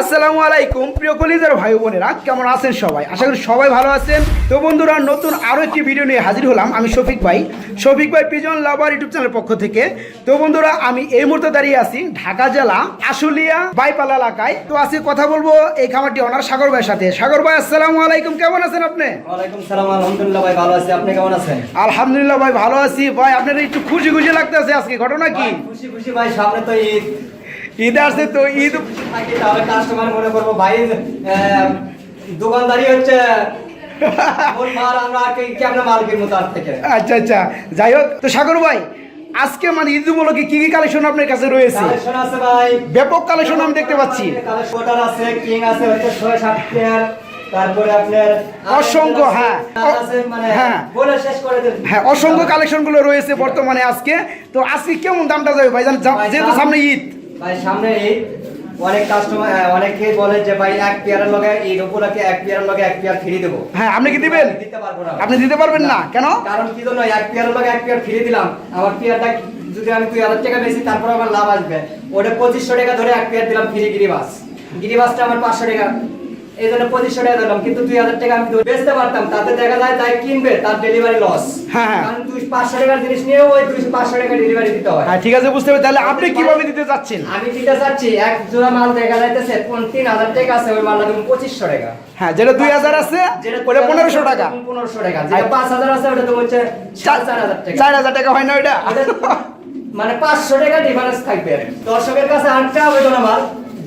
আসসালামু আলাইকুম প্রিয় কলিজার ভাই বোনেরা কেমন আছেন সবাই? আশা করি সবাই ভালো আছেন। তো বন্ধুরা নতুন আরও একটি ভিডিও নিয়ে হাজির হলাম আমি শফিক ভাই। শফিক ভাই পিজন লাভার ইউটিউব চ্যানেলের পক্ষ থেকে। তো বন্ধুরা আমি এই মুহূর্তে দাঁড়িয়ে আছি ঢাকা জেলা আশুলিয়া বাইপালা এলাকায়। তো আজকে কথা বলব এই খামারটি অনার সাগর ভাইয়ের সাথে। সাগর ভাই আসসালামু আলাইকুম কেমন আছেন আপনি? ওয়ালাইকুম সালাম আলহামদুলিল্লাহ ভাই ভালো আছি। আপনি কেমন আছেন? আলহামদুলিল্লাহ ভাই ভালো আছি। ভাই আপনার একটু খুশি খুশি লাগতেছে আজকে ঘটনা কি? খুশি খুশি ভাই সামনে তো ঈদ। ঈদ আসছে তো ঈদ তাহলে কাস্টমার মনে করব ভাই দোকানদারি হচ্ছে আচ্ছা আচ্ছা। যাই হোক তো সাগর ভাই আজকে মানে ঈদ উপলক্ষে কি কি কালেকশন আপনার কাছে রয়েছে? কালেকশন আছে ভাই। ব্যাপক কালেকশন আমি দেখতে পাচ্ছি। কালেকশন আছে কিং আছে হচ্ছে ছয় সাত প্লেয়ার তারপরে আপনার অসংখ্য, হ্যাঁ। মানে হ্যাঁ। বলে শেষ করে দেন। হ্যাঁ অসংখ্য কালেকশনগুলো রয়েছে বর্তমানে আজকে। তো আজকে কেমন দামটা যাবে ভাই? জান- ভাই, যেহেতু সামনে ঈদ। ভাই সামনে ঈদ অনেক কাস্টমার অনেকেই বলে যে ভাই এক পেয়ারের লগে ঈদ উপলক্ষে এক পেয়ারের লগে এক পেয়ার ফ্রি দেবো। হ্যাঁ আপনি কি দিবেন? দিতে পারব না। আপনি দিতে পারবেন না? কেন? কারণ কি জন্য? এক পেয়ারের লগে এক পেয়ার ফ্রি দিলাম। আমার পেয়ারটা যদি আমি দুই হাজার টাকা বেশি তারপর আমার লাভ আসবে। ওটা পঁচিশশো টাকা ধরে এক পেয়ার দিলাম ফ্রি গিরিবাস। গিরিবাসটা আমার পাঁচশো টাকা। এই জন্য পঁচিশশো টাকা দিলাম কিন্তু দুই হাজার টাকা আমি বেচতে পারতাম তাতে দেখা যায় তাই কিনবে তার ডেলিভারি লস হ্যাঁ, হ্যাঁ। কারণ দুই পাঁচশো টাকার জিনিস নিয়েও ওই দুইশো পাঁচশো টাকা ডেলিভারি দিতে হয়। হ্যাঁ ঠিক আছে বুঝতে পারি তাহলে আপনি কীভাবে দিতে চাচ্ছেন? আমি দিতে চাচ্ছি এক জোড়া মাল দেখা যাইতেছে তিন হাজার টাকা আছে ওই পঁচিশশো টাকা। হ্যাঁ যেটা দুই হাজার আছে ওটা পনেরোশো টাকা। পনেরোশো টাকা। যেটা পাঁচ হাজার আছে ওটা তো হচ্ছে চার হাজার টাকা। চার হাজার টাকা হয় না ওটা মানে পাঁচশো টাকা ডিফারেন্স থাকবে। দর্শকের কাছে আটটা আবেদন আমার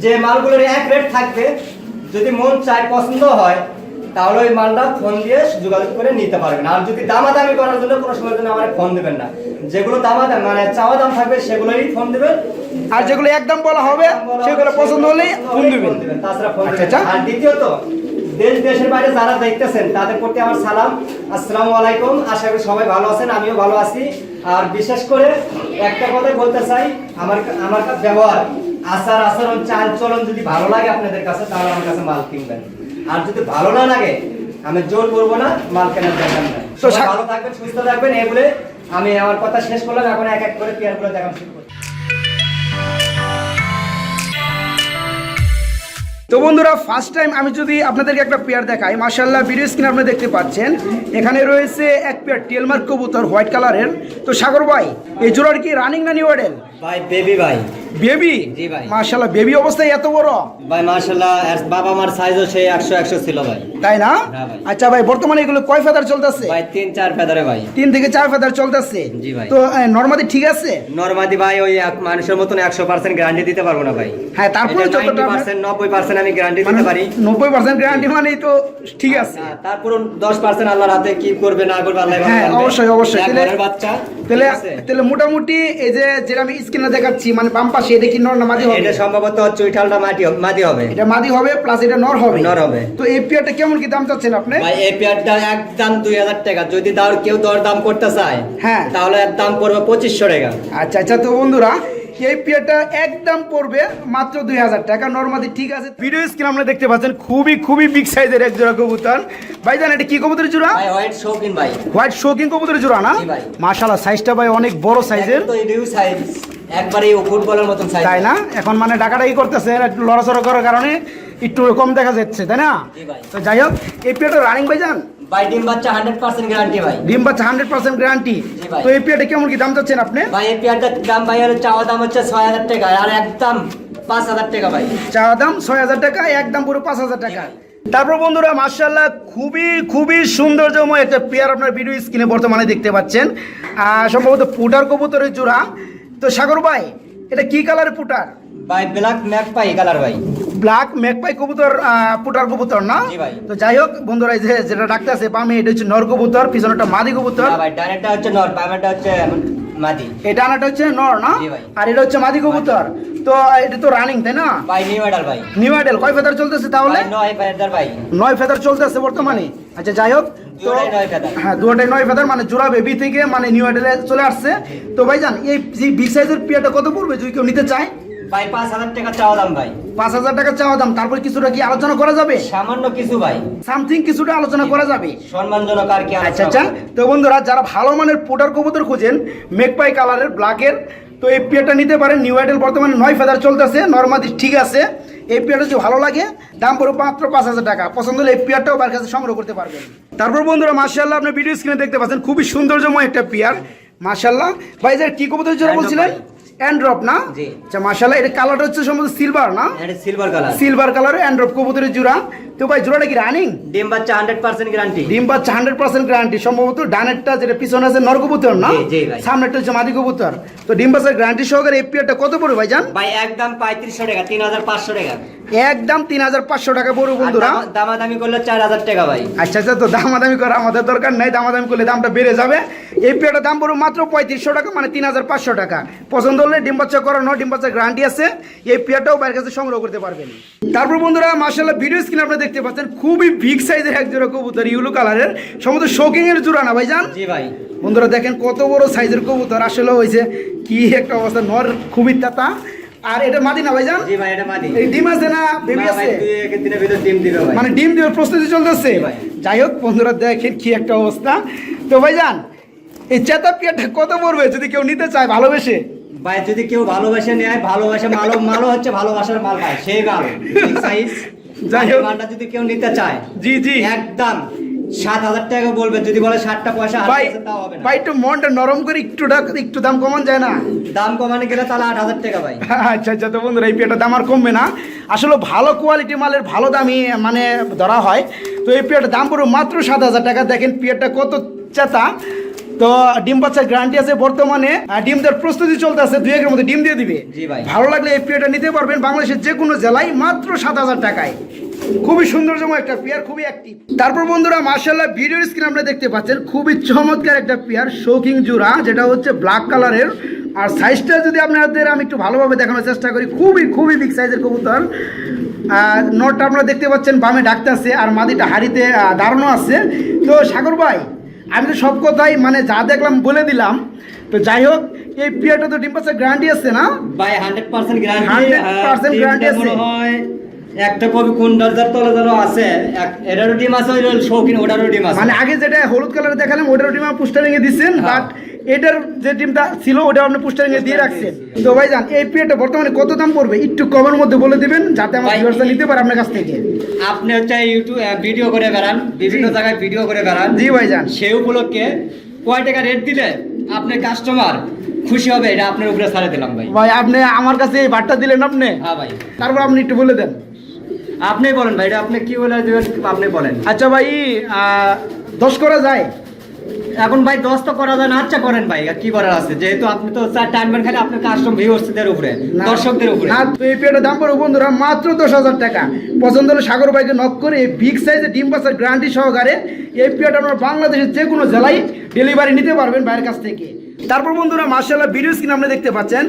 যে মালগুলোর এক রেট থাকবে যদি মন চায় পছন্দ হয় তাহলে ওই মালটা ফোন দিয়ে যোগাযোগ করে নিতে পারবেন। আর যদি দামাদামি করার জন্য কোনো সময়ের জন্য আমার ফোন দেবেন না। যেগুলো দামাদামি মানে চাওয়া দাম থাকবে সেগুলোই ফোন দেবেন। আর যেগুলো একদম বলা হবে সেগুলো পছন্দ হলেই ফোন দিবেন। তাছাড়া ফোন আচ্ছা। আচ্ছা। আর দ্বিতীয়ত দেশ দেশের বাইরে যারা দেখতেছেন তাদের প্রতি আমার সালাম। আসসালামু আলাইকুম আশা করি সবাই ভালো আছেন আমিও ভালো আছি। আর বিশেষ করে একটা কথাই বলতে চাই আমার আমার ব্যবহার। আচার আচরণ চাল চলন যদি ভালো লাগে আপনাদের কাছে তাহলে আমার কাছে মাল কিনবেন। আর যদি ভালো না লাগে আমি জোর করব না মাল কেনার দরকার নাই। ভালো থাকবেন সুস্থ থাকবেন এই বলে আমি আমার কথা শেষ করলাম। এখন এক এক করে পেয়ার করে দেখান শুরু করছি। তো বন্ধুরা ফার্স্ট টাইম আমি যদি আপনাদেরকে একটা পেয়ার দেখাই মার্শাল্লাহ ভিডিও স্ক্রিন আপনি দেখতে পাচ্ছেন। এখানে রয়েছে এক পেয়ার টেলমার্ক কবুতর হোয়াইট কালারের। তো সাগর ভাই এই জোড়ার কি রানিং না নিউ মডেল ভাই বেবি ভাই। বেবি জি ভাই। বেবি অবস্থায় এত বড়? ভাই বাবা মার সাইজও সেই ছিল ভাই। তাই না? হ্যাঁ আচ্ছা ভাই বর্তমানে এগুলো কয় ফেদার চলতেছে? ভাই তিন চার ফেদারে ভাই। তিন থেকে চার ফেদার চলতেছে? জি ভাই। তো ঠিক আছে? নর্মাদি ভাই ওই এক মানুষের মতন একশো পার্সেন্ট গ্যারান্টি দিতে পারব না ভাই। হ্যাঁ, তারপরে যতটা আমরা- পার্সেন্ট নব্বই পার্সেন্ট আমি গ্যারান্টি মানে দিতে পারি। নব্বই পার্সেন্ট গ্যারান্টি মানেই তো ঠিক আছে। হ্যাঁ, তারপর দশ পার্সেন্ট আল্লাহর হাতে কি করবে না করবে আল্লাহ হ্যাঁ, অবশ্যই, অবশ্যই। তাহলে- বাচ্চা তাহলে তাহলে মোটামুটি এই যে যেটা আমি স্ক্রিনে দেখাচ্ছি মানে বাম পাশে এটা কি নর না মাদি হবে? এটা সম্ভবত চুইঠালটা মাটি হবে- মাটি হবে। এটা মাদি হবে প্লাস এটা নর হবে। নর হবে। তো এই পেয়ারটা কেমন কি দাম চাচ্ছেন আপনি? ভাই এই পেয়ারটা একদম দুই হাজার টাকা। যদি দাও কেউ দর দাম করতে চায় হ্যাঁ। তাহলে এর দাম পড়বে পঁচিশশো টাকা। আচ্ছা আচ্ছা তো বন্ধুরা এই পেয়ারটা একদম পড়বে মাত্র দুই হাজার টাকা। নর্মাদি ঠিক আছে? ভিডিও স্ক্রিন দেখতে পাচ্ছেন খুবই খুবই বিগ সাইজের এক জোড়া কবুতর। ভাই জান এটা কি কবুতরের জোড়া ভাই হোয়াইট শৌখিন ভাই। হোয়াইট শোকিং কবুতরের জোড়া না। মাশাআল্লাহ সাইজটা ভাই অনেক বড় সাইজের তো এডিউ সাইজ একবারে ফুটবলের মতন সাইজ তাই না? এখন মানে ডাকাডাকি করতেছে একটু লড়াচড়া করার কারণে একটু কম দেখা যাচ্ছে তাই না? তো যাই হোক এই পেয়ারটা রানিং ভাই যান ভাই ডিম বাচ্চা গ্যারান্টি ভাই। ডিম বাচ্চা হান্ড্রেড পার্সেন্ট গ্যারান্টি তো এই কেমন কি দাম চাচ্ছেন আপনি? ভাই এই দাম ভাই হলো চাওয়া দাম হচ্ছে টাকা আর একদম পাঁচ হাজার টাকা ভাই। চা দাম ছয় হাজার টাকা একদম পুরো পাঁচ হাজার টাকা। তারপর বন্ধুরা মার্শাল্লাহ খুবই খুবই সৌন্দর্যময় একটা পেয়ার আপনার ভিডিও স্ক্রিনে বর্তমানে দেখতে পাচ্ছেন। আর সম্ভবত পুটার কবুতরের জোড়া তো সাগর ভাই এটা কি কালারের পুটার? ভাই ব্ল্যাক ম্যাক পাই কালার ভাই। ব্ল্যাক ম্যাকপাই কবুতর আহ, পুটার কবুতর না? তো যাই হোক বন্ধুরা যে যেটা ডাকতে আছে বামে এটা হচ্ছে নর কবুতর পিছনেটা মাদি কবুতর। ভাই হচ্ছে নর বামেরটা হচ্ছে মাদি। হচ্ছে নর না? আর এটা হচ্ছে মাদি কবুতর। তো এটা তো রানিং তাই না? ভাই নিউ ভাই। কয় ফেদার চলতেছে তাহলে? নয় ফেদার ভাই। নয় ফেদার চলতেছে বর্তমানে। আচ্ছা যাই হোক তো। হ্যাঁ দুটাই নয় ফেদার মানে জোড়া বেবি থেকে মানে নিউ আইডেলে চলে আসছে। তো ভাই ভাইজান এই বিগ সাইজের পিয়াটা কত পড়বে যদি কেউ নিতে চায়? ভাই পাঁচ হাজার টাকা চাওয়া দাম ভাই। পাঁচ হাজার টাকা চাওয়া দাম তারপর কিছুটা কি আলোচনা করা যাবে? সামান্য কিছু ভাই। সামথিং কিছুটা আলোচনা করা যাবে। সম্মানজনক আর কি আচ্ছা আচ্ছা। তো বন্ধুরা যারা ভালো মানের পোটার কবুতর খুঁজেন মেকপাই কালারের ব্ল্যাকের তো এই পেয়ারটা নিতে পারেন। নিউ আইডেল বর্তমানে নয় ফেদার চলতেছে নর্মাদি ঠিক আছে। এই পেয়ারটা যদি ভালো লাগে দাম পড়বে মাত্র পাঁচ হাজার টাকা। পছন্দ হলে এই পেয়ারটাও বার কাছে সংগ্রহ করতে পারবেন। তারপর বন্ধুরা মার্শাল্লাহ আপনি ভিডিও স্ক্রিনে দেখতে পাচ্ছেন খুবই সৌন্দর্যময় একটা পেয়ার। মার্শাল্লাহ ভাই যে কি কবুতর জোড়া বলছিলেন। অ্যান্ড্রপ না জি। আচ্ছা মার্শাল্লাহ এটা কালারটা হচ্ছে সম্ভবত সিলভার না? এটা সিলভার কালার সিলভার কালার অ্যান্ড্রপ কবুতরের জোড়া। তো ভাই জোড়াটা কি রানিং ডিম বাচ্চা হান্ড্রেড পার্সেন্ট গ্যারান্টি ডিম বাচ্চা হান্ড্রেড পার্সেন্ট গ্যারান্টি সম্ভবত ডানেরটা যেটা পিছনে আছে নর কবুতর না? জি, জি ভাই। সামনেরটা হচ্ছে মাদি কবুতর। তো ডিম বাচ্চার গ্যারান্টি সহকারে এই পেয়ারটা কত পড়বে ভাই জান ভাই একদম পঁয়ত্রিশশো টাকা টাকা। একদম তিন হাজার পাঁচশো টাকা পড়বে বন্ধুরা। দামাদামি করলে চার হাজার টাকা ভাই। আচ্ছা আচ্ছা তো দামাদামি করা আমাদের দরকার নেই। দামাদামি করলে দামটা বেড়ে যাবে। এই পেয়ারটার দাম পড়বে মাত্র পঁয়ত্রিশশো টাকা মানে তিন হাজার পাঁচশো টাকা। পছন্দ হলে ডিম বাচ্চা করানো ডিম বাচ্চার গ্যারান্টি আছে। এই পেয়ারটাও বাইরের কাছে সংগ্রহ করতে পারবেন। তারপর বন্ধুরা মার্শাল্লাহ ভিডিও স্ক্রিন আপনারা দেখতে পাচ্ছেন খুবই বিগ সাইজের এক জোড়া কবুতর ইউলো কালারের সম্ভবত শোকিং এর জোড়া না ভাইজান? জি ভাই। বন্ধুরা দেখেন কত বড় সাইজের কবুতর আসলে হয়েছে কি একটা অবস্থা নর খুবই তাতা। আর এটা মাদি না ভাইজান? জি ভাই এটা মাদি। এই ডিম আছে না? বেবি আছে? দিনের ভিতর ডিম দিবে ভাই। মানে ডিম দেওয়ার প্রস্তুতি চলতেছে। যাই হোক বন্ধুরা দেখেন কি একটা অবস্থা। তো ভাইজান এই চেতা পিয়াটা কত পড়বে যদি কেউ নিতে চায় ভালোবেসে? ভাই যদি কেউ ভালোবাসে নেয় ভালোবাসে মালো মালও হচ্ছে ভালোবাসার মাল ভাই সেই মাল সাইজ? যাই হোক। মালটা যদি কেউ নিতে চায় জি জি। একদম। সাত হাজার টাকা বলবে যদি বলে ষাটটা পয়সা ভাই একটু মনটা নরম করে একটু একটু দাম কমান যায় না? দাম কমানো গেলে তাহলে আট হাজার টাকা ভাই। আচ্ছা আচ্ছা তো বন্ধুরা এই পেয়ারটার দাম আর কমবে না। আসলে ভালো কোয়ালিটি মালের ভালো দামই মানে ধরা হয়। তো এই পেয়ারটার দাম পুরো মাত্র সাত হাজার টাকা। দেখেন পেয়ারটা কত চেতা। তো ডিম বাচ্চার গ্যারান্টি আছে বর্তমানে ডিম দেওয়ার প্রস্তুতি চলতে আছে দুই একের মধ্যে ডিম দিয়ে দিবে। ভালো লাগলে এই পেয়ারটা নিতে পারবেন বাংলাদেশের যে কোনো জেলায় মাত্র সাত হাজার টাকায়। খুবই সৌন্দর্যময় একটা পেয়ার খুবই অ্যাক্টিভ তারপর বন্ধুরা মার্শাল্লাহ ভিডিওর স্ক্রিন আপনারা দেখতে পাচ্ছেন খুবই চমৎকার একটা পেয়ার শৌকিং জোড়া যেটা হচ্ছে ব্ল্যাক কালারের আর সাইজটা যদি আপনাদের আমি একটু ভালোভাবে দেখানোর চেষ্টা করি খুবই খুবই বিগ সাইজের কবুতর। আর নটটা আপনারা দেখতে পাচ্ছেন বামে ডাকতে আছে আর মাদিটা হাড়িতে দাঁড়ানো আছে। তো সাগর ভাই আমি তো সব কথাই মানে যা দেখলাম বলে দিলাম তো যাই হোক এই পিয়াটা তো ডিম পাশে গ্যারান্টি আছে না ভাই হান্ড্রেড পার্সেন্ট গ্যারান্টি 100% গ্যারান্টি আছে। একটা কবি কোন দরজার তলে যেন আছে এটারও ডিম আছে ওই শৌখিন ওটারও ডিম আছে মানে আগে যেটা হলুদ কালার দেখালাম ওটার টিম পোস্টারিং এ দিচ্ছেন হ্যাঁ। বাট এটার যে টিমটা ছিল ওটা আপনি পোস্টারিং এ দিয়ে রাখছেন। তো ভাইজান এই পেয়ারটা বর্তমানে কত দাম পড়বে? একটু কমের মধ্যে বলে দিবেন যাতে আমার ভাই, ভিউয়ার্সরা নিতে পারে আপনার কাছ থেকে। আপনি হচ্ছে ইউটিউব ভিডিও করে বেড়ান বিভিন্ন জায়গায় ভিডিও করে বেড়ান। জি ভাইজান। সেই উপলক্ষে কয় টাকা রেট দিলে আপনার কাস্টমার খুশি হবে এটা আপনার উপরে ছাড়ে দিলাম ভাই। ভাই আপনি আমার কাছে এই বাটটা দিলেন আপনি? হ্যাঁ ভাই। তারপর আপনি একটু বলে দেন। আপনি বলেন ভাই এটা আপনি কি বলে দেবেন আপনি বলেন। আচ্ছা ভাই দশ করা যায়? এখন ভাই দশ তো করা যায় না আচ্ছা করেন ভাই কি করার আছে? যেহেতু আপনি তো চার টানবেন খালি আপনার কাস্টম ভিউয়ার্সদের উপরে দর্শকদের উপরে। না তো এই পেয়ারটার দাম পড়ো বন্ধুরা মাত্র দশ হাজার টাকা। পছন্দ হলে সাগর ভাইকে নক করে এই বিগ সাইজের ডিম পাসার গ্যারান্টি সহকারে এই পেয়ারটা আপনার বাংলাদেশের যে কোনো জেলায় ডেলিভারি নিতে পারবেন বাইরের কাছ থেকে। তারপর বন্ধুরা মার্শাল্লাহ ভিডিও স্ক্রিন আপনি দেখতে পাচ্ছেন।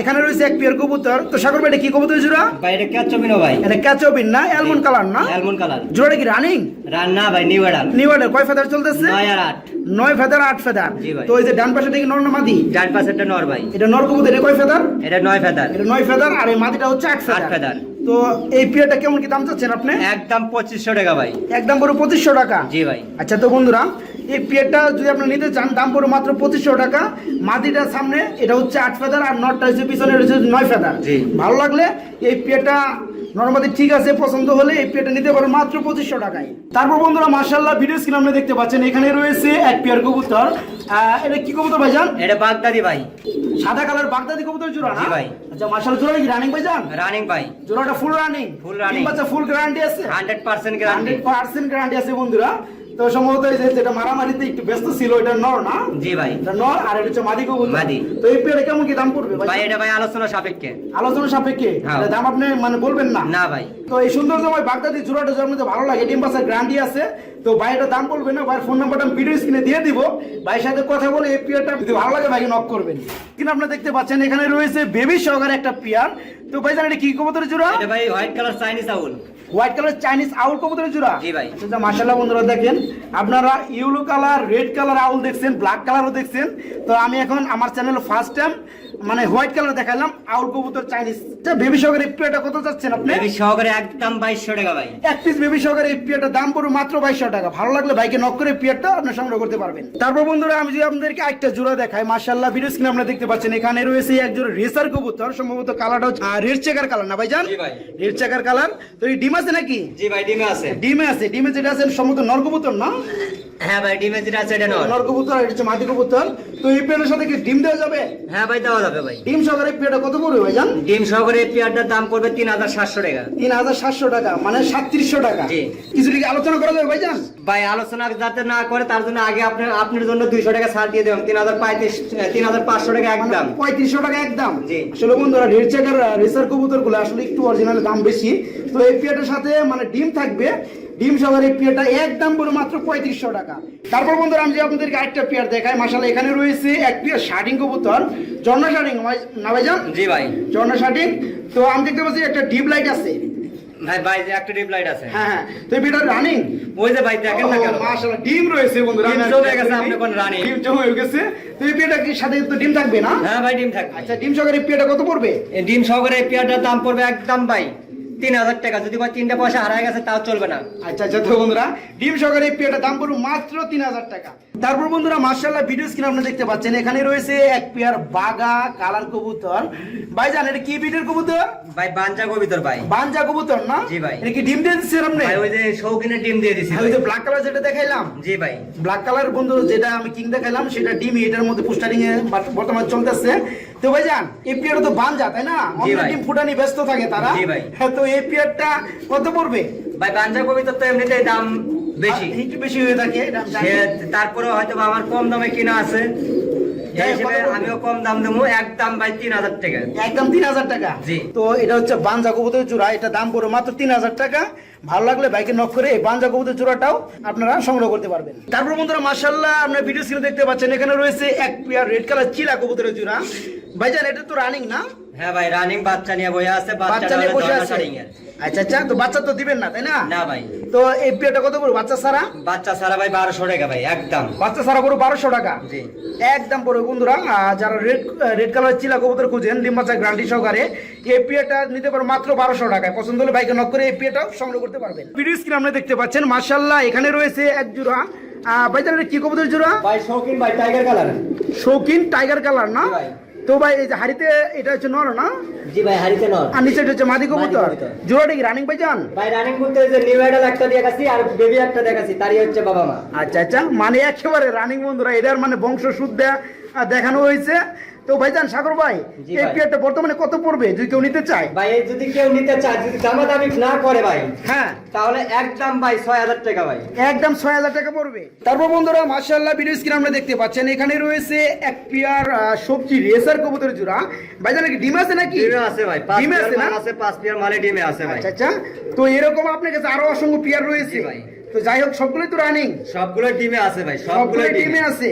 এখানে রয়েছে এক পেয়ার কবুতর। তো সাগর ভাই এটা কি কবুতর জোড়া ভাই এটা ক্যাচ চমিনো ভাই। এটা ক্যাচবিন না? অ্যালমন্ড কালার না? Almond colour. জোড়াটা কি রানিং? রান্না ভাই নিউ অর্ডার নিউ অর্ডার কয় ফেদার চলতেছে? নয় আর আট। নয় ফেদার আট ফেদার। তো এই যে ডান পাশে দেখি নর না মাদি? ডান পাশেরটা নর ভাই। এটা নর কবুতর এটা কয় ফেদার? এটা নয় ফেদার। এটা নয় ফেদার আর এই মাদিটা হচ্ছে আট ফেদার। তো এই পিয়াটা কেমন কি দাম চাচ্ছেন আপনি? একদম পঁচিশশো টাকা ভাই। একদম পুরো পঁচিশশো টাকা? জি ভাই। আচ্ছা তো বন্ধুরা এই পেয়ারটা যদি আপনি নিতে চান দাম পড়ে মাত্র পঁচিশশো টাকা। মাটিটার সামনে এটা হচ্ছে আট ফেদার আর নটটা হচ্ছে পিছনে হচ্ছে নয় ফেদার। জি। ভালো লাগলে এই পেয়ারটা নর্মালি ঠিক আছে পছন্দ হলে এই পেয়ারটা নিতে পারেন মাত্র পঁচিশশো টাকায়। তারপর বন্ধুরা মার্শাল্লাহ ভিডিও স্ক্রিন আপনি দেখতে পাচ্ছেন এখানে রয়েছে এক পেয়ার কবুতর। এটা কি কবুতর ভাইজান? এটা বাগদাদি ভাই। সাদা কালার বাগদাদি কবুতর জোড়া না? ভাই। আচ্ছা মার্শাল জোড়া কি রানিং ভাইজান? রানিং ভাই। জোড়াটা ফুল রানিং ফুল রানিং আচ্ছা ফুল গ্যারান্টি আছে? Hundred percent guarantee hundred percent guarantee আছে বন্ধুরা। তো সম্ভবত এই যে যেটা মারামারিতে একটু ব্যস্ত ছিল এটা নর না? জি ভাই। এটা নর আর এটা হচ্ছে মাদি কবুতর। মাদি। তো এই পেয়ারে কেমন কি দাম পড়বে ভাই? ভাই এটা ভাই আলোচনা সাপেক্ষে। আলোচনা সাপেক্ষে? হ্যাঁ। এটা দাম আপনি মানে বলবেন না? না ভাই। তো এই সৌন্দর্যময় বাগদাদি জোড়াটা যদি আপনাদের ভালো লাগে ডিম পাসার গ্যারান্টি আছে। তো ভাই এটা দাম বলবেন না? ভাইয়ের ফোন নাম্বারটা আমি ভিডিও স্ক্রিনে দিয়ে দিব। ভাইয়ের সাথে কথা বলে এই পেয়ারটা যদি ভালো লাগে ভাইকে নক করবেন। কিন্তু আপনারা দেখতে পাচ্ছেন এখানে রয়েছে বেবি সহকারে একটা পেয়ার। তো ভাই জানেন এটা কি কবুতরের জোড়া এটা ভাই white colour Chinese owl white colour Chinese owl কবুতরের জোড়া জি ভাই। আচ্ছা মাশাআল্লাহ বন্ধুরা দেখেন আপনারা yellow colour red colour owl দেখছেন ব্ল্যাক কালারও দেখছেন। তো আমি এখন আমার চ্যানেলে ফার্স্ট টাইম মানে হোয়াইট কালার দেখালাম আউল কবুতর চাইনিজ বেবি সহকারে এটা কত চাচ্ছেন আপনি? বেবি সহকারে একদম বাইশশো টাকা ভাই। এক পিস বেবি সহকারে এই পিয়ারটার দাম পড়বে মাত্র বাইশশো টাকা। ভালো লাগলে ভাইকে নক করে পিয়ারটা আপনি সংগ্রহ করতে পারবেন। তারপর বন্ধুরা আমি যদি আপনাদেরকে একটা জোড়া দেখাই মার্শাল্লাহ ভিডিও স্ক্রিনে আপনারা দেখতে পাচ্ছেন এখানে রয়েছে এক জোড়া রেসার কবুতর সম্ভবত কালারটা রেড চেকার কালার না ভাইজান? জি ভাই। রেড চেকার কালার তো এই ডিম আছে নাকি? জি ভাই ডিমে আছে। ডিমে আছে ডিমে যেটা আছে সম্ভবত নরকবুতর না? হ্যাঁ ভাই ডিমে যেটা আছে এটা নর। নর আর এটা হচ্ছে মাটি কবুতর তো এই পেয়ারের সাথে কি ডিম দেওয়া যাবে? হ্যাঁ ভাই দেওয়া যাবে ভাই। ডিম সহকারে পেয়ারটা কত পড়বে ভাইজান ডিম সহকারে পেয়ারটার দাম পড়বে তিন হাজার সাতশো টাকা। তিন হাজার সাতশো টাকা মানে সাতত্রিশশো টাকা। কিছু কি আলোচনা করা যাবে ভাইজান ভাই আলোচনা যাতে না করে তার জন্য আগে আপনার আপনার জন্য দুইশো টাকা ছাড় দিয়ে দেবেন। তিন হাজার পঁয়ত্রিশ তিন হাজার পাঁচশো টাকা একদম পঁয়ত্রিশশো টাকা একদম জি। আসলে বন্ধুরা রেড রেসার কবুতরগুলো আসলে একটু অরিজিনাল দাম বেশি। তো এই পিয়াটার সাথে মানে ডিম থাকবে ডিম সবার এই পিয়াটা একদম পুরো মাত্র পঁয়ত্রিশশো টাকা। তারপর বন্ধুরা আমি যে আপনাদেরকে আরেকটা পিয়ার দেখাই মাসাল এখানে রয়েছে এক পিয়ার শার্টিং কবুতর ঝর্ণা শার্টিং না ভাইজান? জি ভাই। ঝর্ণা শার্টিং তো আমি দেখতে পাচ্ছি একটা ডিপ লাইট আছে। ভাই ভাই যে একটা ডিপ লাইট আছে। হ্যাঁ হ্যাঁ। তো রানিং ওই যে ভাই দেখেন না কেন? মাশাআল্লাহ ডিম রয়েছে বন্ধুরা ডিম জমে গেছে, দেখিনি। আপনি কোন রানী? ডিম জমে গেছে। তো এই পিয়াটা কি সাথে তো ডিম থাকবে না? হ্যাঁ ভাই ডিম থাকবে। আচ্ছা ডিম সহকারে পিয়াটা কত পড়বে? এই ডিম সহকারে দাম পড়বে একদম ভাই তিন হাজার টাকা। যদি ভাই তিনটা পয়সা হারায় গেছে তাও চলবে না। আচ্ছা আচ্ছা তো বন্ধুরা ডিম সহকারে এই পেয়ারটার দাম পড়বে মাত্র তিন হাজার টাকা। তারপর বন্ধুরা মার্শাল্লাহ ভিডিও স্ক্রিন আপনি দেখতে পাচ্ছেন এখানে রয়েছে এক পেয়ার বাগা কালার কবুতর। ভাইজান এটা কি বিটের কবুতর? ভাই বাঞ্জা কবিতর ভাই। বানজা কবুতর না? জি ভাই। এটা কি ডিম দিয়ে দিচ্ছেন আপনি ভাই ওই যে শৌখিনের ডিম দিয়ে দিছি ওই যে ব্ল্যাক কালার যেটা দেখাইলাম। জি ভাই। ব্ল্যাক কালার বন্ধু যেটা আমি কিং দেখাইলাম সেটা ডিম এটার মধ্যে পুস্টারিং এ বর্তমানে চলতেছে। তো ভাইজান এই পিয়ারটা তো তাই না? অন্য। ডিম ফুটানি ব্যস্ত থাকে তারা। তো এই পিয়ারটা কত পড়বে? ভাই বাঞ্জা কবিতর তো এমনিতেই দাম বেশি। একটু বেশি হয়ে থাকে তারপরে হয়তো আমার কম দামে কিনা আছে? আমিও কম দাম দেবো একদম ভাই তিন হাজার টাকা। একদম তিন হাজার টাকা? জি। তো এটা হচ্ছে বাঞ্জা কবুতরের চূড়া এটা দাম পড়ে মাত্র তিন হাজার টাকা। ভালো লাগলে বাইকে নক করে এই বাঞ্জা কবুতরের চূড়াটাও আপনারা সংগ্রহ করতে পারবেন। তারপর বন্ধুরা মার্শাল্লাহ আপনার ভিডিও স্ক্রিনে দেখতে পাচ্ছেন, এখানে রয়েছে এক পেয়ার রেড কালার চিলা কবুতরের চূড়া। ভাইজান, এটা তো রানিং না? হ্যাঁ ভাই রানিং বাচ্চা নিয়ে বসে আছে বাচ্চা বাচ্চা নিয়ে বসে আছে। আচ্ছা আচ্ছা তো বাচ্চা তো দিবেন না তাই না? না ভাই। তো এই পেয়ারটা কত পড়বে? বাচ্চা সারা বাচ্চা সারা ভাই বারোশো টাকা ভাই একদম। বাচ্চা সারা পড়বে বারোশো টাকা? জি। একদম পড়বে বন্ধুরা যারা রেড রেড কালার চিলা কবুতর খুঁজেন ডিম বাচ্চা গ্রান্টি সহকারে এই পিয়াটা নিতে পারো মাত্র টাকায়। পছন্দ হলে বাইকে নক করে এই সংগ্রহ করতে পারবেন। ভিডিও স্ক্রিন আপনি দেখতে পাচ্ছেন মার্শাল্লাহ এখানে রয়েছে এক জোড়া। আহ, ভাইজান এটা কি কবুতর জোড়া? ভাই শৌখিন ভাই টাইগার কালার শৌখিন টাইগার কালার না? ভাই। তো ভাই এই যে হাড়িতে এটা হচ্ছে নর না? জি ভাই হারিতে নর। আর নিচে হচ্ছে মাদি কবুতর। জোড়াটা কি রানিং ভাইজান ভাই রানিং বলতে যে নিউ আইডল একটা দেখাচ্ছি আর বেবি একটা দেখাচ্ছি তারই হচ্ছে বাবা মা। আচ্ছা আচ্ছা। মানে একেবারে রানিং বন্ধুরা এটার মানে বংশ শুদ্ধ দেখানো হয়েছে। তো ভাইজান সাগর ভাই এই। পিয়ারটা বর্তমানে কত পড়বে যদি কেউ নিতে চায়? ভাই যদি কেউ নিতে চায় যদি দামাদামি না করে ভাই হ্যাঁ। তাহলে একদম ভাই ছয় হাজার টাকা ভাই। একদম ছয় হাজার টাকা পড়বে। তারপর বন্ধুরা মার্শাল্লাহ ভিডিও স্ক্রিন আমরা দেখতে পাচ্ছেন। এখানে রয়েছে এক পিয়ার সবজি রেসার কবুতরের জোড়া। ভাইজান কি ডিম আছে নাকি? ডিমে আছে ভাই ডিমে আছে না? আছে পাঁচ পিয়ার মালে ডিমে আছে ভাই। আচ্ছা আচ্ছা। তো এরকম আপনার কাছে আরও অসংখ্য পিয়ার রয়েছে। ভাই। তো যাই হোক সবগুলোই তো রানিং সবগুলো ডিমে আছে ভাই সবগুলো সবগুলো টিমে আছে।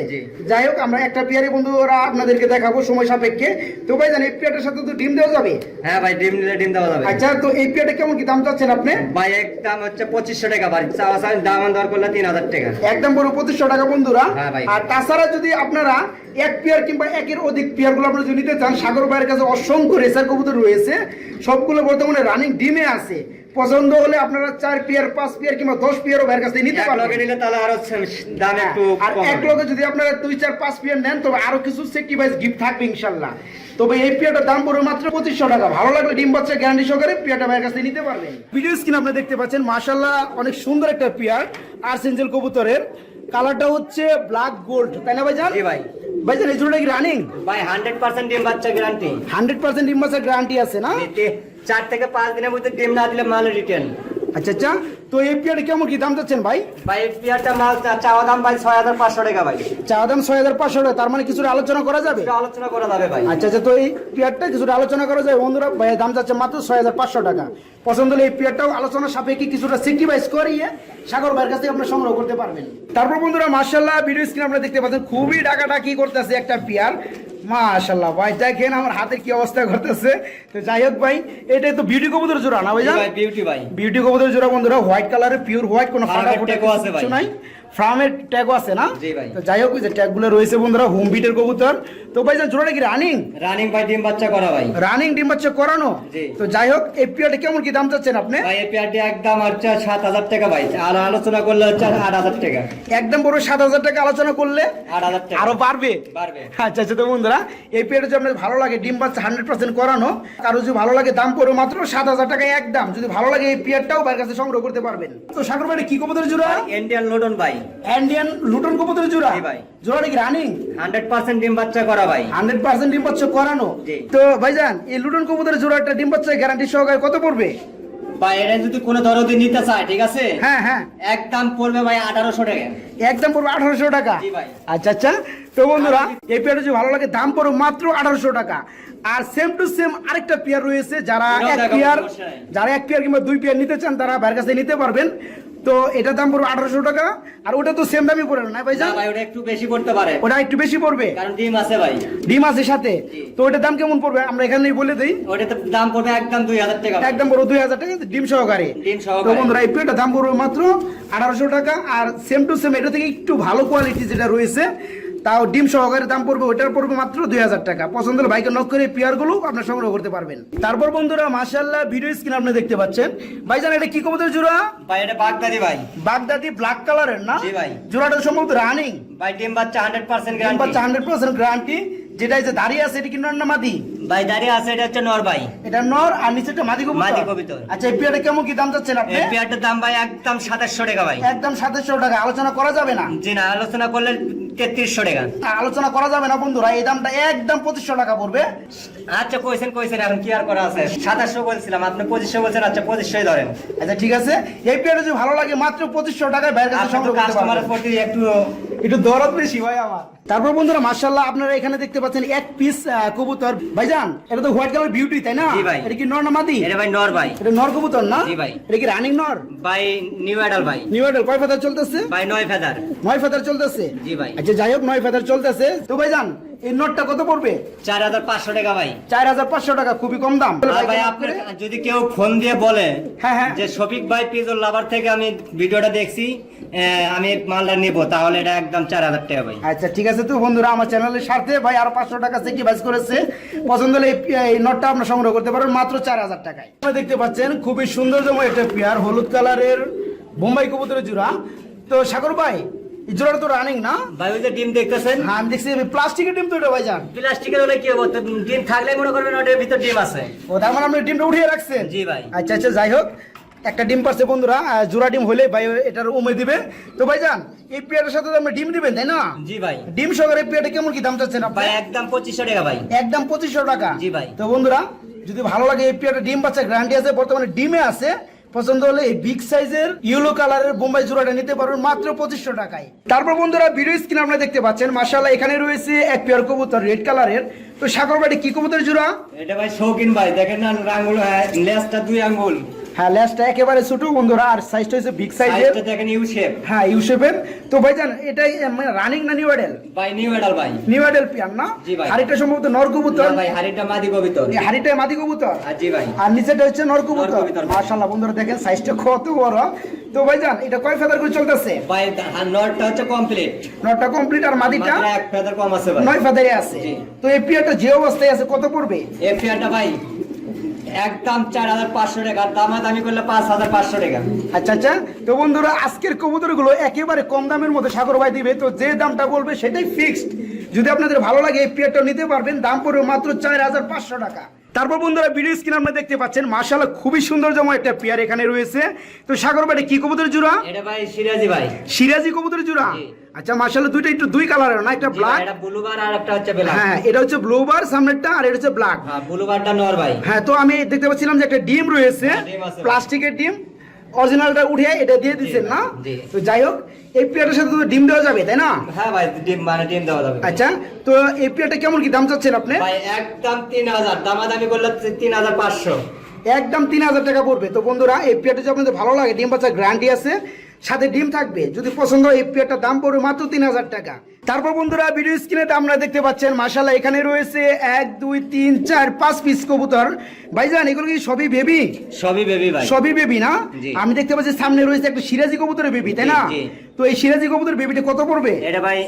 যাই হোক আমরা একটা পেয়ারে বন্ধুরা আপনাদেরকে দেখাবো সময় সাপেক্ষে। তো ভাই জান এই পেয়ারটার সাথে তো ডিম দেওয়া যাবে? হ্যাঁ ভাই ডিম নিলে ডিম দেওয়া যাবে। আচ্ছা তো এই পেয়ারটা কেমন কি দাম চাচ্ছেন আপনি? ভাই একদম হচ্ছে পঁচিশশো টাকা ভাই। চাওয়া চাওয়া দাম দর করলে তিন হাজার টাকা। একদম বড় পঁচিশশো টাকা বন্ধুরা। হ্যাঁ আর তাছাড়া যদি আপনারা এক পেয়ার কিংবা একের অধিক পেয়ারগুলো আপনারা যদি নিতে চান সাগর ভাইয়ের কাছে অসংখ্য রেসার কবুতর রয়েছে। সবগুলো বর্তমানে রানিং ডিমে আছে। পছন্দ হলে আপনারা চার পেয়ার পাঁচ পেয়ার কিংবা দশ পেয়ারও ভাইয়ের কাছে নিতে এক পারবেন। নিলে তাহলে আরও দাম হ্যাঁ, একটু আর এক। লগে যদি আপনারা দুই চার পাঁচ পিয়ার নেন তবে আরও কিছু সেক্রিফাইস গিফট থাকবে ইনশাল্লাহ। তবে এই পিয়াটার দাম পড়বে মাত্র পঁচিশশো টাকা। ভালো লাগলে ডিম বাচ্চা গ্যারান্টি সহকারে পিয়াটা ভাইয়ের কাছে নিতে পারবেন। ভিডিও স্ক্রিন আপনি দেখতে পাচ্ছেন মাশাল্লাহ অনেক সুন্দর একটা পিয়ার আর সেঞ্জেল কবুতরের। কালারটা হচ্ছে ব্ল্যাক গোল্ড তাই না ভাইজান? জি ভাই। ভাইজান এই জোড়াটা কি রানিং ভাই হান্ড্রেড পার্সেন্ট ডিম বাচ্চা গ্যারান্টি হান্ড্রেড পার্সেন্ট ডিম বাচ্চা গ্যারান্টি আছে না? চার থেকে পাঁচ দিনের মধ্যে ডিম না দিলে মাল রিটার্ন আচ্ছা আচ্ছা। তো এই পিয়াটা কেমন কি দাম চাচ্ছেন ভাই? ভাই এই পেয়ারটা মাল চাওয়া দাম ভাই ছয় হাজার পাঁচশো টাকা ভাই। চা দাম ছয় হাজার পাঁচশো টাকা তার মানে কিছুটা আলোচনা করা যাবে? আলোচনা করা যাবে ভাই। আচ্ছা আচ্ছা তো এই পেয়ারটা কিছুটা আলোচনা করা যায় বন্ধুরা ভাই দাম যাচ্ছে মাত্র ছয় হাজার পাঁচশো টাকা। পছন্দ হলে এই পেয়ারটাও আলোচনা সাপেক্ষে কিছুটা সেক্রিফাইস করিয়ে সাগর ভাইয়ের কাছ আপনারা সংগ্রহ করতে পারবেন। তারপর বন্ধুরা মার্শাল্লাহ ভিডিও স্ক্রিন আপনারা দেখতে পাচ্ছেন খুবই ডাকাডাকি করতেছে একটা পেয়ার মাশাল্লাহ ভাই দেখেন আমার হাতের কি অবস্থা করতেছে। তো যাই হোক ভাই এটা তো বিউটি কবুতর জোড়া না ভাই বিউটি ভাই। বিউটি কবুতর জোড়া বন্ধুরা হোয়াইট কালারের পিওর হোয়াইট কোনো ফাটা ফোটা কিছু ভাই। নাই। ফার্মের ট্যাগও আছে না? তো যাই হোক যে ট্যাগগুলো রয়েছে বন্ধুরা হোম বিটের কবুতর। তো ভাই জান জোড়াটা কি রানিং রানিং ভাই ডিম বাচ্চা করা ভাই। রানিং ডিম বাচ্চা করানো? তো যাই হোক এই পিয়াটা কেমন কি দাম চাচ্ছেন আপনি? ভাই এই পেয়ারটি একদম হচ্ছে সাত হাজার টাকা ভাই। আর আলোচনা করলে হচ্ছে আট হাজার টাকা। একদম বড় সাত হাজার টাকা আলোচনা করলে? আট হাজার টাকা। আরও বাড়বে? বাড়বে। আচ্ছা আচ্ছা তো বন্ধুরা এই পেয়ারটা যদি আপনার ভালো লাগে ডিম বাচ্চা হান্ড্রেড পার্সেন্ট করানো কারও যদি ভালো লাগে দাম পড়বে মাত্র সাত হাজার টাকা একদম। যদি ভালো লাগে এই পেয়ারটাও বাইরের কাছে সংগ্রহ করতে পারবেন। তো সাগর ভাই কি কবুতর জোড়া? ইন্ডিয়ান লোডন ভাই। ইন্ডিয়ান লুটন কবুতর জোড়া। ভাই। জোড়াটা কি রানিং হান্ড্রেড পার্সেন্ট ডিম বাচ্চা করা ভাই। হান্ড্রেড পার্সেন্ট ডিম বাচ্চা করানো। তো ভাইজান এই লুটন জোড়াটা ডিম বাচ্চা গ্যারান্টি সহকারে কত পড়বে? ভাই এটা যদি কোনো দরদি নিতে চায় ঠিক আছে? হ্যাঁ হ্যাঁ। একদম পড়বে ভাই আঠারোশো টাকা। একদম পড়বে আঠারোশো টাকা। জি ভাই। আচ্ছা আচ্ছা। তো বন্ধুরা এই পেয়ারটা যদি ভালো লাগে দাম পড়বে মাত্র আঠারোশো টাকা। আর সেম টু সেম আরেকটা পেয়ার রয়েছে যারা এক পেয়ার যারা এক পেয়ার কিংবা দুই পেয়ার নিতে চান তারা বাইরের কাছে নিতে পারবেন। তো এটার দাম পড়বে আঠারোশো টাকা। আর ওটা তো সেম দামই পড়ে না ভাইজান? ভাই ওটা একটু বেশি পড়তে পারে। ওটা একটু বেশি পড়বে? কারণ ডিম আছে ভাই। ডিম আছে সাথে। তো ওটার দাম কেমন পড়বে? আমরা এখানেই বলে দিই। ওটাতে দাম পড়বে একদম দুই হাজার টাকা একদম দুই হাজার টাকা ডিম সহকারে। ডিম সহকারে। তো বন্ধুরা এই পেয়ারটার দাম পড়বে মাত্র আঠারোশো টাকা। আর সেম টু সেম এটা থেকে একটু ভালো কোয়ালিটি যেটা রয়েছে তাও ডিম সহকারে দাম পড়বে ওইটার পড়বে মাত্র দুই হাজার টাকা। পছন্দ হলে বাইকে নক করে পেয়ারগুলো আপনার সংগ্রহ করতে পারবেন। তারপর বন্ধুরা মাসাল্লাহ ভিডিও স্ক্রিন আপনি দেখতে পাচ্ছেন। ভাই জানেন এটা কি কবুতর জোড়া? ভাই এটা বাগদাদি ভাই। বাগদাদি ব্ল্যাক কালারের না? জি ভাই। জোড়াটা সম্ভবত রানিং ভাই ডিম বাচ্চা হান্ড্রেড পার্সেন্ট গ্যারান্টি বাচ্চা হান্ড্রেড পার্সেন্ট গ্যারান্টি যেটা এই যে দাঁড়িয়ে আছে এটা কি নর না মাদি? ভাই দাঁড়িয়ে আছে এটা হচ্ছে নর ভাই। এটা নর আর নিচেটা মাদি কবুতর? মাদি কবুতর। আচ্ছা এই পেয়ারটা কেমন কি দাম চাচ্ছেন আপনি? এই পেয়ারটার দাম ভাই একদম সাতাশশো টাকা ভাই। একদম সাতাশশো টাকা। আলোচনা করা যাবে না? জি না আলোচনা করলে তেত্রিশশো টাকা। আলোচনা করা যাবে না বন্ধুরা এই দামটা একদম পঁচিশশো টাকা পড়বে। আচ্ছা কইছেন কইছেন এখন কি আর করা আছে? সাতাশশো বলছিলাম আপনি পঁচিশশো বলছেন আচ্ছা পঁচিশশোই ধরেন। আচ্ছা ঠিক আছে। এই পেয়ারটা যদি ভালো লাগে মাত্র পঁচিশশো টাকায় বাইরের কাছে সংগ্রহ কাস্টমারের প্রতি একটু একটু দরদ বেশি ভাই আমার। তারপর বন্ধুরা মার্শাল্লাহ আপনারা এখানে দেখতে পাচ্ছেন এক পিস কবুতর। ভাইজান এটা তো হোয়াইট কালার বিউটি তাই না? এটা কি নর না মাদি? এটা ভাই নর ভাই। এটা নর কবুতর না? জি ভাই। এটা কি রানিং নর? ভাই নিউ অ্যাডাল ভাই। নিউ এডেল কয় ফেদার চলতেছে? ভাই নয় ফেদার নয় ফেদার চলতেছে? জি ভাই। আচ্ছা যাই হোক নয় ফেদার চলতেছে। তো ভাইজান এই নোটটা কত পড়বে? চার হাজার পাঁচশো টাকা ভাই। চার হাজার পাঁচশো টাকা খুবই কম দাম। ভাই আপনার যদি কেউ ফোন দিয়ে বলে হ্যাঁ, হ্যাঁ। যে শফিক ভাই পিজল লাভার থেকে আমি ভিডিওটা দেখছি আমি মালটা নেব তাহলে এটা একদম চার হাজার টাকা ভাই। আচ্ছা ঠিক আছে তো বন্ধুরা আমার চ্যানেলের স্বার্থে ভাই আরও পাঁচশো টাকা সেক্রিফাইস করেছে। পছন্দ হলে এই- এই নোটটা আপনার সংগ্রহ করতে পারেন মাত্র চার হাজার টাকায়। দেখতে পাচ্ছেন খুবই সুন্দরতম একটা পেয়ার হলুদ কালারের বোম্বাই কবুতরের জোড়া। তো সাগর ভাই এই জোড়াটা তো রানিং না? ভাই ওই যে ডিম দেখতেছেন? হ্যাঁ আমি দেখছি প্লাস্টিকের ডিম তো এটা ভাই যান প্লাস্টিকের হলে কি হব? ডিম থাকলে মনে করবেন ওটার ভিতর ডিম আছে। ও তার মানে আপনি ডিমটা উঠিয়ে রাখছেন? জি ভাই। আচ্ছা আচ্ছা যাই হোক একটা ডিম পারছে বন্ধুরা জোড়া ডিম হলে ভাই এটার উমে দিবে। তো ভাই যান এই পেয়ারের সাথে আপনি ডিম দিবেন তাই না? জি ভাই। ডিম সহকারে পেয়ারটা কেমন কি দাম চাচ্ছেন আপনি? ভাই একদম পঁচিশশো টাকা ভাই। একদম পঁচিশশো টাকা। জি ভাই। তো বন্ধুরা যদি ভালো লাগে এই পেয়ারটা ডিম বাচ্চা গ্যারান্টি আছে বর্তমানে ডিমে আছে। পছন্দ হলে এই বিগ সাইজের ইয়েলো কালারের বোম্বাই জোড়াটা নিতে পারবেন মাত্র পঁচিশশো টাকায়। তারপর বন্ধুরা ভিডিও স্ক্রিন আপনারা দেখতে পাচ্ছেন মাসাল্লাহ এখানে রয়েছে এক পেয়ার কবুতর রেড কালারের তো সাগর বাড়ি কি কবুতর জোড়া? এটা ভাই শৌখিন ভাই দেখেন না আঙ্গুল লেসটা দুই আঙ্গুল। হ্যাঁ ল্যাসটা একেবারে ছোট বন্ধুরা আর সাইজটা হচ্ছে বিগ সাইজের দেখেন ইউ শেপ হ্যাঁ ইউসেফের তো ভাইজান এটাই মানে রানিং না নিউ এডেল ভাই নিউ এডাল ভাই। নিউ এডেল পিয়ার না? জি ভাই। হাড়িটা সম্ভবত নর কবুতর? ভাই হাড়িটা মাদি কবিতর। এই হাড়িটা মাদি কবুতর? আর জি ভাই। আর নিচেটা হচ্ছে নরকবুতর নরকবুতর। মাশাআল্লাহ বন্ধুরা দেখেন সাইজটা কত বড়। তো ভাইজান এটা কয় ফেদার করে চলতেছে? ভাই নটটা হচ্ছে কমপ্লিট নটটা কমপ্লিট আর মাদিটা? এক ফেদার কম আছে ভাই। নয় ফেদারে আছে। তো এই পিয়ারটা যে অবস্থায় আছে কত পড়বে? এই পেয়ারটা ভাই একদম চার হাজার পাঁচশো দামা করলে পাঁচ হাজার পাঁচশো টাকা। আচ্ছা আচ্ছা। একেবারে কম দামের দিবে। তো যে দামটা বলবে সেটাই ফিক্সড যদি আপনাদের ভালো লাগে, এই নিতে পারবেন। দাম পড়বে মাত্র চার হাজার পাঁচশো টাকা। তারপর বন্ধুরা ভিডিও স্ক্রিন আপনারা দেখতে পাচ্ছেন মাশাআল্লাহ খুবই সুন্দরতম একটা পেয়ার এখানে রয়েছে। তো সাগর ভাই কি কবুতর জোড়া? এটা ভাই সিরাজি ভাই। সিরাজি কবুতর জোড়া? আচ্ছা মাশাআল্লাহ দুইটা একটু দুই কালারের না একটা ব্ল্যাক এটা ব্লু বার আর একটা হচ্ছে ব্ল্যাক হ্যাঁ এটা হচ্ছে ব্লু বার সামনেরটা আর এটা হচ্ছে ব্ল্যাক হ্যাঁ ব্লু বারটা নর ভাই। হ্যাঁ তো আমি দেখতে পাচ্ছিলাম যে একটা ডিম রয়েছে হ্যাঁ। প্লাস্টিকের ডিম। অরিজিনালটা উঠে এটা দিয়ে দিচ্ছেন না? তো যাই হোক এই পেয়ারটার সাথে তো ডিম দেওয়া যাবে তাই না? হ্যাঁ ভাই ডিম মানে ডিম দেওয়া যাবে। আচ্ছা তো এই পেয়ারটা কেমন কি দাম চাচ্ছেন আপনি? ভাই একদম তিন হাজার। দামা দামি করলে তিন হাজার পাঁচশো। একদম তিন হাজার টাকা পড়বে। তো বন্ধুরা এই পেয়ারটা যদি আপনাদের ভালো লাগে ডিম বাচ্চা গ্যারান্টি আছে। সাথে ডিম থাকবে। যদি পছন্দ হয় এই পেয়ারটার দাম পড়বে মাত্র তিন হাজার টাকা। তারপর বন্ধুরা ভিডিও স্ক্রিনে আমরা দেখতে পাচ্ছেন মাসাল্লাহ এখানে রয়েছে এক দুই তিন চার পাঁচ পিস কবুতর। ভাইজান এগুলো কি সবই বেবি সবই বেবি ভাই। সবই বেবি না? আমি দেখতে পাচ্ছি সামনে রয়েছে একটা সিরাজি কবুতরের বেবি তাই না। তো এই সিরাজি কবুতর বেবিটা কত পড়বে? এটা ভাই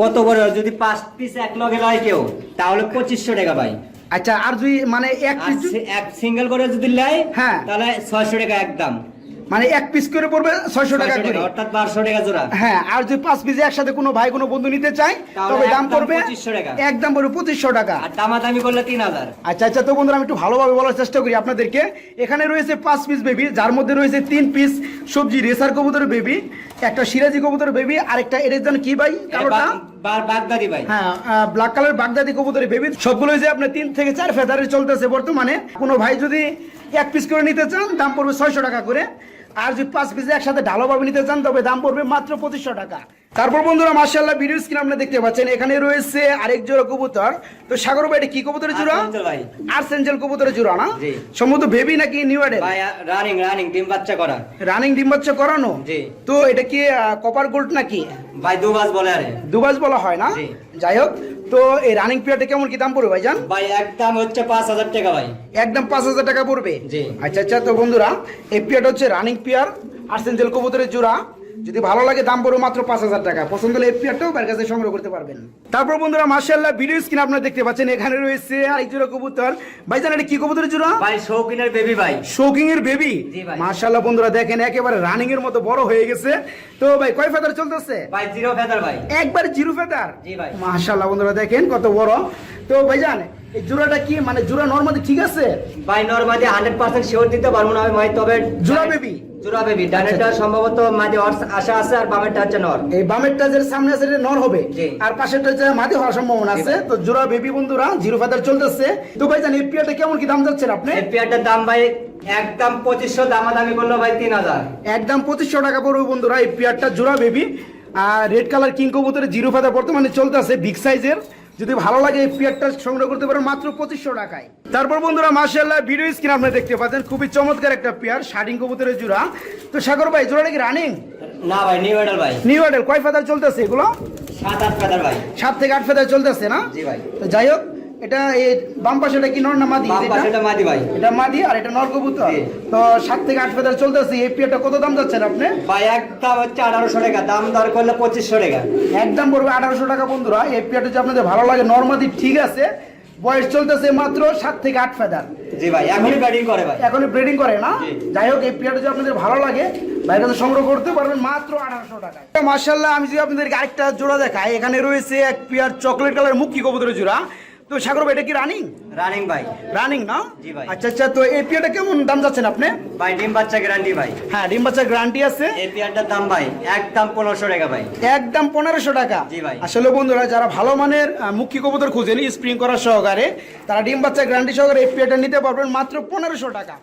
কত বড় যদি পাঁচ পিস এক লগে লয় কেউ তাহলে পঁচিশশো টাকা ভাই। আচ্ছা আর যদি মানে এক পিস এক সিঙ্গেল করে যদি নেয় হ্যাঁ। তাহলে ছয়শো টাকা একদম। মানে এক পিস করে পড়বে ছয়শো টাকা করে। অর্থাৎ বারোশো টাকা জোড়া। হ্যাঁ আর যদি পাঁচ পিস একসাথে কোনো ভাই কোনো বন্ধু নিতে চায় তবে দাম পড়বে 2500 টাকা। একদম পড়বে পঁচিশশো টাকা। আর দামাদামি করলে তিন হাজার। আচ্ছা আচ্ছা তো বন্ধুরা আমি একটু ভালোভাবে বলার চেষ্টা করি আপনাদেরকে। এখানে রয়েছে পাঁচ পিস বেবি যার মধ্যে রয়েছে তিন পিস সবজি রেসার কবুতরের বেবি একটা সিরাজি কবুতরের বেবি আর একটা এর যেন কি ভাই? কালোটা? বাগদাদি ভাই। হ্যাঁ ব্ল্যাক কালার বাগদাদি কবুতরের বেবি সবগুলো যে আপনার তিন থেকে চার ফেদারে চলতেছে বর্তমানে। কোনো ভাই যদি এক পিস করে নিতে চান দাম পড়বে ছয়শো টাকা করে। আর যদি পাঁচ পিস একসাথে ঢালোভাবে নিতে চান তবে দাম পড়বে মাত্র পঁচিশশো টাকা। তারপর বন্ধুরা মার্শাল্লাহ ভিডিও স্ক্রিন আপনি দেখতে পাচ্ছেন এখানে রয়েছে আরেক জোড়া কবুতর। তো সাগর ভাই এটা কি কবুতরের জোড়া? ভাই। আর্সেঞ্জেল কবুতরের জোড়া না? সম্ভবত বেবি নাকি নিউ অ্যাডেল ভাই রানিং রানিং ডিম বাচ্চা করা রানিং ডিম বাচ্চা করানো? জি। তো এটা কি কপার গোল্ড নাকি? ভাই দু মাস বলে আরে। দুবাজ বলা হয় না? জি। যাই হোক তো এই রানিং পিরিয়ডে কেমন কি দাম পড়বে ভাইজান? ভাই একদম হচ্ছে পাঁচ হাজার টাকা ভাই। একদম পাঁচ হাজার টাকা পড়বে? জি। আচ্ছা আচ্ছা তো বন্ধুরা এই পিয়ারটা হচ্ছে রানিং পিয়ার আর আর্সেঞ্জেল কবুতরের জোড়া। যদি ভালো লাগে দাম পড়বে মাত্র পাঁচ হাজার টাকা। পছন্দ হলে এই পিয়ারটাও তার কাছে সংগ্রহ করতে পারবেন। তারপর বন্ধুরা মার্শাল্লাহ ভিডিও স্ক্রিন আপনারা দেখতে পাচ্ছেন এখানে রয়েছে আরেক জোড়া কবুতর। ভাইজান এটা কি কবুতরের জোড়া? ভাই শৌকিনের বেবি ভাই। শোকিং এর বেবি জি ভাই। মার্শাল্লাহ বন্ধুরা দেখেন একেবারে রানিং এর মতো বড় হয়ে গেছে। তো ভাই কয় ফেদার চলতেছে? ভাই জিরো ফেদার ভাই। একবার জিরো ফেদার জি ভাই। মাশাআল্লাহ বন্ধুরা দেখেন কত বড়। তো ভাইজান এই জোড়াটা কি মানে জোড়া নরমালি ঠিক আছে? ভাই নর্মালি হান্ড্রেড পার্সেন্ট শিওর দিতে পারব না ভাই তবে জোড়া বেবি? জোড়া বেবি ডানেরটা সম্ভবত মাঝে আশা আছে আর বামেরটা হচ্ছে নর। এই বামেরটা যে সামনে আছে এটা নর হবে আর পাশেরটা যে মাদি হওয়ার সম্ভাবনা আছে। তো জোড়া বেবি বন্ধুরা জিরো ফেদার চলতেছে। তো ভাইজান এই পিয়াটা কেমন কি দাম যাচ্ছেন আপনি? এই পেয়ারটার দাম ভাই একদম পঁচিশশো দামাদামি করল ভাই তিন হাজার। একদম পঁচিশশো টাকা পড়বে বন্ধুরা এই পিয়ারটা জোড়া বেবি। আর রেড কালার কিং কবুতরের জিরো ফেদার বর্তমানে চলতেছে বিগ সাইজের। যদি ভালো লাগে এই পিয়ারটা সংগ্রহ করতে পারেন মাত্র পঁচিশশো টাকায়। তারপর বন্ধুরা মার্শাল্লাহ ভিডিও স্ক্রিন আপনি দেখতে পাচ্ছেন খুবই চমৎকার একটা পেয়ার শার্টিং কবুতরের জোড়া। তো সাগর ভাই জোড়া নাকি রানিং না ভাই নিউ এডাল ভাই। নিউ অর্ডার কয় ফেদার চলতেছে এগুলো? সাত আট ফেদার ভাই। সাত থেকে আট ফেদার চলতেছে না? জি ভাই। তো যাই হোক এটা এই বাম পাশেটা কি নর না মাদি? এটা? মাদি ভাই। এটা মাদি আর এটা নর কবুতর। তো সাত থেকে আট ফেদার চলতেছে এই পেয়ারটা কত দাম যাচ্ছেন আপনি? ভাই একদম হচ্ছে আঠারোশো টাকা। দাম দর করলে পঁচিশশো টাকা। একদম পড়বে আঠারোশো টাকা বন্ধুরা। এই পেয়ারটা যদি আপনাদের ভালো লাগে নর্মাদি ঠিক আছে। বয়স চলতেছে মাত্র সাত থেকে আট ফেদার জি ভাই এখনই ব্যাটিং করে ভাই। এখন ব্রিডিং করে না? যাই হোক এই পেয়ারটা যদি আপনাদের ভালো লাগে বাইরে কাছে সংগ্রহ করতে পারবেন মাত্র আঠারোশো টাকায়। মার্শাল্লাহ আমি যদি আপনাদেরকে আরেকটা জোড়া দেখাই এখানে রয়েছে এক পেয়ার চকলেট কালার মুক্তি কবুতরের জোড়া। তো সাগর ভাই, এটা কি রানিং রানিং ভাই। রানিং না? জি ভাই। আচ্ছা আচ্ছা তো এই পিয়াটা কেমন দাম যাচ্ছেন আপনি? ভাই ডিম বাচ্চা গ্যারান্টি ভাই। হ্যাঁ ডিম বাচ্চা গ্যারান্টি আছে। এই পিয়াটার দাম ভাই একদম পনেরোশো টাকা ভাই। একদম পনেরোশো টাকা। জি ভাই। আসলে বন্ধুরা যারা ভালো মানের মুখী কবুতর খুঁজেন স্প্রিং করার সহকারে তারা ডিম বাচ্চা গ্যারান্টি সহকারে এই পিয়াটা নিতে পারবেন মাত্র পনেরোশো টাকা।